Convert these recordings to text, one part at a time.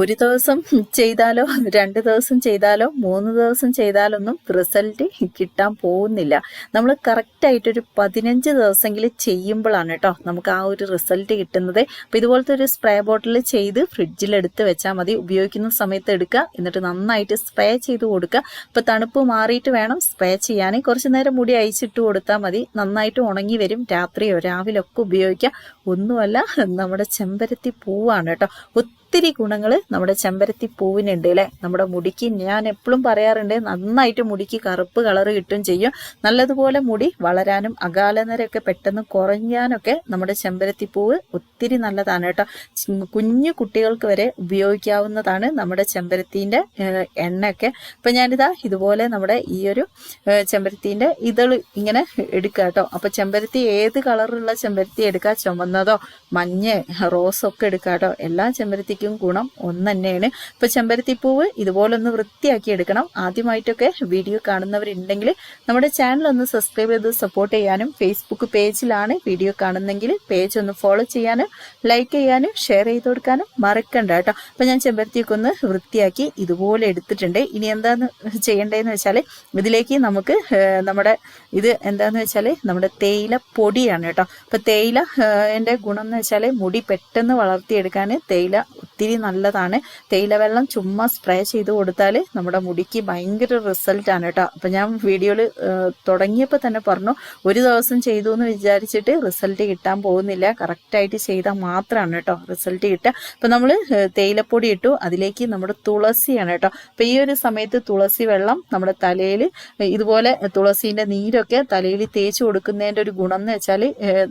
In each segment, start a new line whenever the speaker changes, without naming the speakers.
ഒരു ദിവസം ചെയ്താലോ രണ്ട് ദിവസം ചെയ്താലോ മൂന്ന് ദിവസം ചെയ്താലൊന്നും റിസൾട്ട് കിട്ടാൻ പോകുന്നില്ല. നമ്മൾ കറക്റ്റായിട്ടൊരു പതിനഞ്ച് ദിവസമെങ്കിലും ചെയ്യുമ്പോഴാണ് കേട്ടോ നമുക്ക് ആ ഒരു റിസൾട്ട് കിട്ടുന്നത്. അപ്പോൾ ഇതുപോലത്തെ ഒരു സ്പ്രേ ബോട്ടിൽ ചെയ്ത് ഫ്രിഡ്ജിൽ ഫ്രിഡ്ജിലെടുത്ത് വെച്ചാൽ മതി. ഉപയോഗിക്കുന്ന സമയത്ത് എടുക്കുക എന്നിട്ട് നന്നായിട്ട് സ്പ്രേ ചെയ്ത് കൊടുക്കുക. അപ്പോൾ തണുപ്പ് മാറിയിട്ട് വേണം സ്പ്രേ ചെയ്യാൻ. കുറച്ച് നേരം മുടി അയച്ചിട്ട് കൊടുത്താൽ മതി. നന്നായിട്ട് ഉണങ്ങി വരും. രാത്രിയോ രാവിലെ ഒക്കെ ഉപയോഗിക്കുക. ഒന്നുമല്ല നമ്മുടെ ചെമ്പരത്തി പൂവാണ് കേട്ടോ. ഒത്തിരി ഗുണങ്ങൾ നമ്മുടെ ചെമ്പരത്തി പൂവിനുണ്ട് അല്ലേ നമ്മുടെ മുടിക്ക് ഞാൻ എപ്പോഴും പറയാറുണ്ട് നന്നായിട്ട് മുടിക്ക് കറുപ്പ് കളർ കിട്ടും ചെയ്യും. നല്ലതുപോലെ മുടി വളരാനും അകാലനരൊക്കെ പെട്ടെന്ന് കുറഞ്ഞാനൊക്കെ നമ്മുടെ ചെമ്പരത്തി പൂവ് ഒത്തിരി നല്ലതാണ് കേട്ടോ. കുഞ്ഞു കുട്ടികൾക്ക് വരെ ഉപയോഗിക്കാവുന്നതാണ് നമ്മുടെ ചെമ്പരത്തിന്റെ എണ്ണയൊക്കെ. അപ്പം ഞാനിതാ ഇതുപോലെ നമ്മുടെ ഈ ഒരു ചെമ്പരത്തിന്റെ ഇതൾ ഇങ്ങനെ എടുക്കുക കേട്ടോ. അപ്പം ചെമ്പരത്തി ഏത് കളറുള്ള ചെമ്പരത്തി എടുക്കുക ചുമന്നതോ മഞ്ഞ റോസൊക്കെ എടുക്കുക കേട്ടോ. എല്ലാ ചെമ്പരത്തിക്കും ശരിക്കും ഗുണം ഒന്ന് തന്നെയാണ് ഇപ്പൊ ചെമ്പരത്തിപ്പൂവ് ഇതുപോലൊന്ന് വൃത്തിയാക്കി എടുക്കണം. ആദ്യമായിട്ടൊക്കെ വീഡിയോ കാണുന്നവരുണ്ടെങ്കിൽ നമ്മുടെ ചാനൽ ഒന്ന് സബ്സ്ക്രൈബ് ചെയ്ത് സപ്പോർട്ട് ചെയ്യാനും ഫേസ്ബുക്ക് പേജിലാണ് വീഡിയോ കാണുന്നെങ്കിൽ പേജ് ഒന്ന് ഫോളോ ചെയ്യാനും ലൈക്ക് ചെയ്യാനും ഷെയർ ചെയ്ത് കൊടുക്കാനും മറക്കണ്ട കേട്ടോ. അപ്പൊ ഞാൻ ചെമ്പരത്തിയൊക്കെ ഒന്ന് വൃത്തിയാക്കി ഇതുപോലെ എടുത്തിട്ടുണ്ട്. ഇനി എന്താന്ന് ചെയ്യേണ്ടതെന്ന് വെച്ചാൽ ഇതിലേക്ക് നമുക്ക് നമ്മുടെ ഇത് എന്താന്ന് വെച്ചാൽ നമ്മുടെ തേയില പൊടിയാണ് കേട്ടോ. അപ്പൊ തേയില എന്റെ ഗുണം എന്ന് വെച്ചാൽ മുടി പെട്ടെന്ന് വളർത്തിയെടുക്കാൻ തേയില ഒത്തിരി നല്ലതാണ്. തേയില വെള്ളം ചുമ്മാ സ്പ്രേ ചെയ്ത് കൊടുത്താൽ നമ്മുടെ മുടിക്ക് ഭയങ്കര റിസൾട്ടാണ് കേട്ടോ. അപ്പം ഞാൻ വീഡിയോയിൽ തുടങ്ങിയപ്പോൾ തന്നെ പറഞ്ഞു ഒരു ദിവസം ചെയ്തു എന്ന് വിചാരിച്ചിട്ട് റിസൾട്ട് കിട്ടാൻ പോകുന്നില്ല. കറക്റ്റായിട്ട് ചെയ്താൽ മാത്രമാണ് കേട്ടോ റിസൾട്ട് കിട്ടുക. അപ്പം നമ്മൾ തേയിലപ്പൊടി ഇട്ടു. അതിലേക്ക് നമ്മുടെ തുളസിയാണ് കേട്ടോ. അപ്പം ഈ ഒരു സമയത്ത് തുളസി വെള്ളം നമ്മുടെ തലയിൽ ഇതുപോലെ തുളസീന്റെ നീരൊക്കെ തലയിൽ തേച്ച് കൊടുക്കുന്നതിന്റെ ഒരു ഗുണം എന്ന് വെച്ചാൽ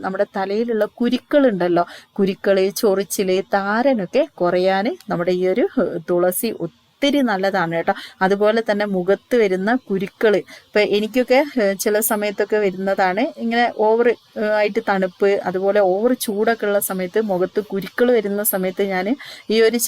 നമ്മുടെ തലയിലുള്ള കുരുക്കളുണ്ടല്ലോ. കുരുക്കൾ ചൊറിച്ചിൽ താരനൊക്കെ കുറയാൻ നമ്മുടെ ഈ ഒരു തുളസി ഒത്തിരി നല്ലതാണ് കേട്ടോ. അതുപോലെ തന്നെ മുഖത്ത് വരുന്ന കുരുക്കൾ ഇപ്പൊ എനിക്കൊക്കെ ചില സമയത്തൊക്കെ വരുന്നതാണ് ഇങ്ങനെ ഓവർ ആയിട്ട് തണുപ്പ് അതുപോലെ ഓവർ ചൂടൊക്കെ ഉള്ള സമയത്ത് മുഖത്ത് കുരുക്കൾ വരുന്ന സമയത്ത് ഞാൻ ഈ ഒരു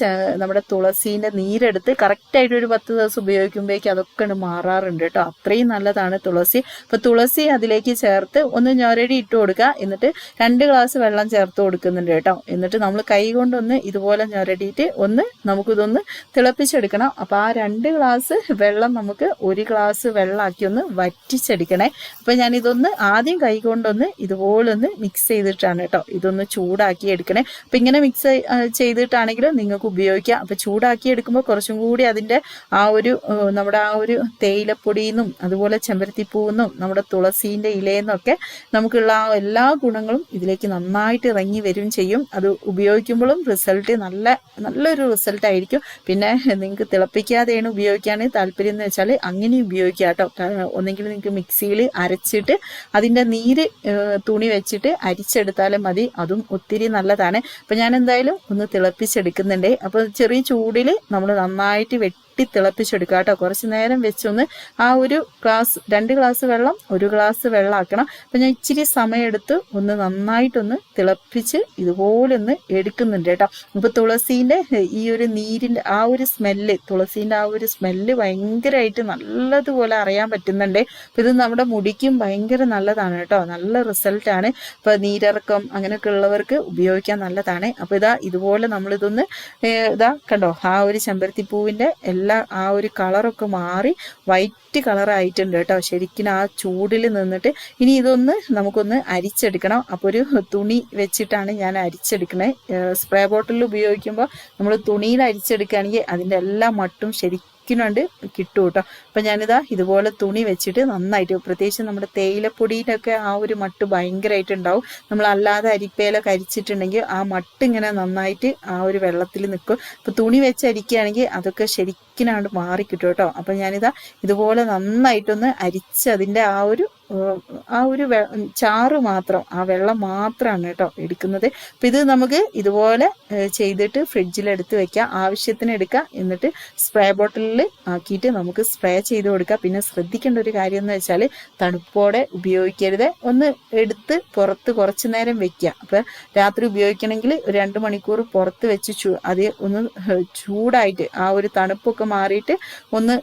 നമ്മുടെ തുളസീന്റെ നീരെടുത്ത് കറക്റ്റായിട്ട് ഒരു പത്ത് ദിവസം ഉപയോഗിക്കുമ്പോഴേക്കും അതൊക്കെ മാറാറുണ്ട് കേട്ടോ. അത്രയും നല്ലതാണ് തുളസി. അപ്പൊ തുളസി അതിലേക്ക് ചേർത്ത് ഒന്ന് ഞൊരടി ഇട്ട് കൊടുക്കുക. എന്നിട്ട് രണ്ട് ഗ്ലാസ് വെള്ളം ചേർത്ത് കൊടുക്കുന്നുണ്ട് കേട്ടോ. എന്നിട്ട് നമ്മൾ കൈ കൊണ്ടൊന്ന് ഇതുപോലെ ഞൊരടിയിട്ട് ഒന്ന് നമുക്കിതൊന്ന് തിളപ്പിച്ചെടുക്കണം. വേണം. അപ്പോൾ ആ രണ്ട് ഗ്ലാസ് വെള്ളം നമുക്ക് ഒരു ഗ്ലാസ് വെള്ളമാക്കി ഒന്ന് വറ്റിച്ചെടുക്കണേ. അപ്പോൾ ഞാനിതൊന്ന് ആദ്യം കൈകൊണ്ടൊന്ന് ഇതുപോലെ ഒന്ന് മിക്സ് ചെയ്തിട്ടാണ് കേട്ടോ. ഇതൊന്ന് ചൂടാക്കി എടുക്കണേ. അപ്പോൾ ഇങ്ങനെ മിക്സ് ചെയ്തിട്ടാണെങ്കിലും നിങ്ങൾക്ക് ഉപയോഗിക്കാം. അപ്പോൾ ചൂടാക്കി എടുക്കുമ്പോൾ കുറച്ചും കൂടി അതിന്റെ ആ ഒരു നമ്മുടെ ആ ഒരു തേയിലപ്പൊടിയെന്നും അതുപോലെ ചെമ്പരത്തിപ്പൂവെന്നും നമ്മുടെ തുളസീന്റെ ഇലയെന്നൊക്കെ നമുക്കുള്ള ആ എല്ലാ ഗുണങ്ങളും ഇതിലേക്ക് നന്നായിട്ട് ഇറങ്ങി വരും ചെയ്യും. അത് ഉപയോഗിക്കുമ്പോഴും റിസൾട്ട് നല്ല നല്ലൊരു റിസൾട്ട് ആയിരിക്കും. പിന്നെ നിങ്ങൾക്ക് തിളപ്പിക്കാതെയാണ് ഉപയോഗിക്കാൻ താല്പര്യം എന്ന് വെച്ചാൽ അങ്ങനെ ഉപയോഗിക്കുക കേട്ടോ. ഒന്നെങ്കിൽ നിങ്ങൾക്ക് മിക്സിയിൽ അരച്ചിട്ട് അതിന്റെ നീര് തുണി വെച്ചിട്ട് അരിച്ചെടുത്താലും മതി. അതും ഒത്തിരി നല്ലതാണ്. അപ്പം ഞാൻ എന്തായാലും ഒന്ന് തിളപ്പിച്ചെടുക്കുന്നുണ്ട്. അപ്പോൾ ചെറിയ ചൂടിൽ നമ്മൾ നന്നായിട്ട് വെട്ടി വെട്ടി തിളപ്പിച്ചെടുക്കുക കേട്ടോ. കുറച്ച് നേരം വെച്ചൊന്ന് ആ ഒരു ഗ്ലാസ് രണ്ട് ഗ്ലാസ് വെള്ളം ഒരു ഗ്ലാസ് വെള്ളം ആക്കണം അപ്പം ഞാൻ ഇച്ചിരി സമയമെടുത്ത് ഒന്ന് നന്നായിട്ടൊന്ന് തിളപ്പിച്ച് ഇതുപോലെ ഒന്ന് എടുക്കുന്നുണ്ട് കേട്ടോ. അപ്പോൾ തുളസീന്റെ ഈ ഒരു നീരിന്റെ ആ ഒരു സ്മെല്ല് തുളസീന്റെ ആ ഒരു സ്മെല്ല് ഭയങ്കരമായിട്ട് നല്ലതുപോലെ അറിയാൻ പറ്റുന്നുണ്ട്. അപ്പം ഇത് നമ്മുടെ മുടിക്കും ഭയങ്കര നല്ലതാണ് കേട്ടോ. നല്ല റിസൾട്ടാണ് ഇപ്പം നീരിറക്കം അങ്ങനെയൊക്കെ ഉള്ളവർക്ക് ഉപയോഗിക്കാൻ നല്ലതാണ്. അപ്പോൾ ഇതാ ഇതുപോലെ നമ്മളിതൊന്ന് ഇതാ കണ്ടോ ആ ഒരു ചെമ്പരത്തിപ്പൂവിന്റെ എല്ലാ എല്ലാം ആ ഒരു കളറൊക്കെ മാറി വൈറ്റ് കളറായിട്ടുണ്ട് കേട്ടോ. ശരിക്കും ആ ചൂടിൽ നിന്നിട്ട് ഇനി ഇതൊന്ന് നമുക്കൊന്ന് അരിച്ചെടുക്കണം. അപ്പോൾ ഒരു തുണി വെച്ചിട്ടാണ് ഞാൻ അരിച്ചെടുക്കണേ. സ്പ്രേ ബോട്ടിൽ ഉപയോഗിക്കുമ്പോൾ നമ്മൾ തുണിയിൽ അരിച്ചെടുക്കുകയാണെങ്കിൽ അതിന്റെ എല്ലാ മട്ടും ശരിക്കും ഇരിക്കുന്നുണ്ട് കിട്ടും കേട്ടോ അപ്പം ഞാനിതാ ഇതുപോലെ തുണി വെച്ചിട്ട് നന്നായിട്ട് പ്രത്യേകിച്ച് നമ്മുടെ തേയിലപ്പൊടിയിലൊക്കെ ആ ഒരു മട്ട് ഭയങ്കരമായിട്ട് ഉണ്ടാവും നമ്മൾ അല്ലാതെ അരിപ്പയിലൊക്കെ അരിച്ചിട്ടുണ്ടെങ്കിൽ ആ മട്ട് ഇങ്ങനെ നന്നായിട്ട് ആ ഒരു വെള്ളത്തിൽ നിൽക്കും അപ്പം തുണി വെച്ച് അരിക്കുകയാണെങ്കിൽ അതൊക്കെ ശരിക്കും മാറി മാറിക്കിട്ടും കേട്ടോ അപ്പം ഞാനിതാ ഇതുപോലെ നന്നായിട്ടൊന്ന് അരിച്ച് അതിന്റെ ആ ഒരു ആ ഒരു ചാറ് മാത്രം ആ വെള്ളം മാത്രമാണ് കേട്ടോ എടുക്കുന്നത്. അപ്പം ഇത് നമുക്ക് ഇതുപോലെ ചെയ്തിട്ട് ഫ്രിഡ്ജിലെടുത്ത് വെക്കാം. ആവശ്യത്തിന് എടുക്കാം. എന്നിട്ട് സ്പ്രേ ബോട്ടിലിൽ ആക്കിയിട്ട് നമുക്ക് സ്പ്രേ ചെയ്ത് കൊടുക്കാം. പിന്നെ ശ്രദ്ധിക്കേണ്ട ഒരു കാര്യം എന്ന് വെച്ചാൽ തണുപ്പോടെ ഉപയോഗിക്കരുത്. ഒന്ന് എടുത്ത് പുറത്ത് കുറച്ച് നേരം വെക്കുക അപ്പം രാത്രി ഉപയോഗിക്കണമെങ്കിൽ രണ്ട് മണിക്കൂർ പുറത്ത് വെച്ച് ചൂ അത് ഒന്ന് ചൂടായിട്ട് ആ ഒരു തണുപ്പൊക്കെ മാറിയിട്ട് ഒന്ന്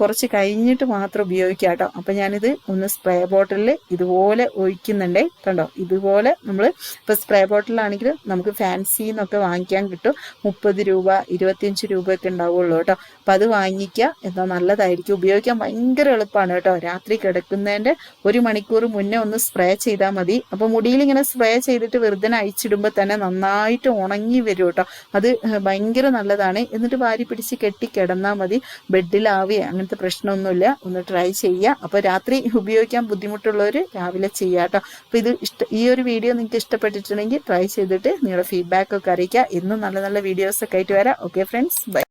കുറച്ച് കഴിഞ്ഞിട്ട് മാത്രം ഉപയോഗിക്കാം കേട്ടോ. അപ്പം ഞാനിത് ഒന്ന് സ്പ്രേ സ്പ്രേ ബോട്ടിലിൽ ഇതുപോലെ ഒഴിക്കുന്നുണ്ട്. കണ്ടോ? ഇതുപോലെ നമ്മൾ ഇപ്പോൾ സ്പ്രേ ബോട്ടിലാണെങ്കിൽ നമുക്ക് ഫാൻസി എന്നൊക്കെ വാങ്ങിക്കാൻ കിട്ടും. മുപ്പത് രൂപ ഇരുപത്തിയഞ്ച് രൂപയൊക്കെ ഉണ്ടാവുള്ളൂ കേട്ടോ. അപ്പം അത് വാങ്ങിക്കുക. എന്നാൽ നല്ലതായിരിക്കും. ഉപയോഗിക്കാൻ ഭയങ്കര എളുപ്പമാണ് കേട്ടോ. രാത്രി കിടക്കുന്നതിന്റെ ഒരു മണിക്കൂർ മുന്നേ ഒന്ന് സ്പ്രേ ചെയ്താൽ മതി. അപ്പോൾ മുടിയിൽ ഇങ്ങനെ സ്പ്രേ ചെയ്തിട്ട് വെറുതെ അഴിച്ചിടുമ്പോൾ തന്നെ നന്നായിട്ട് ഉണങ്ങി വരും കേട്ടോ. അത് ഭയങ്കര നല്ലതാണ്. എന്നിട്ട് വാരി പിടിച്ച് കെട്ടി കിടന്നാൽ മതി. ബെഡിലാവുക അങ്ങനത്തെ പ്രശ്നമൊന്നുമില്ല. ഒന്ന് ട്രൈ ചെയ്യുക. അപ്പോൾ രാത്രി ഉപയോഗിക്കാൻ ബുദ്ധിമുട്ടുള്ളവർ രാവിലെ ചെയ്യുക കേട്ടോ. അപ്പോൾ ഇത് ഇഷ്ട ഈ ഒരു വീഡിയോ നിങ്ങൾക്ക് ഇഷ്ടപ്പെട്ടിട്ടുണ്ടെങ്കിൽ ട്രൈ ചെയ്തിട്ട് നിങ്ങളുടെ ഫീഡ്ബാക്ക് ഒക്കെ അറിയിക്കുക. ഇന്നും നല്ല നല്ല വീഡിയോസ് ഒക്കെ ആയിട്ട് വരാം. Okay friends bye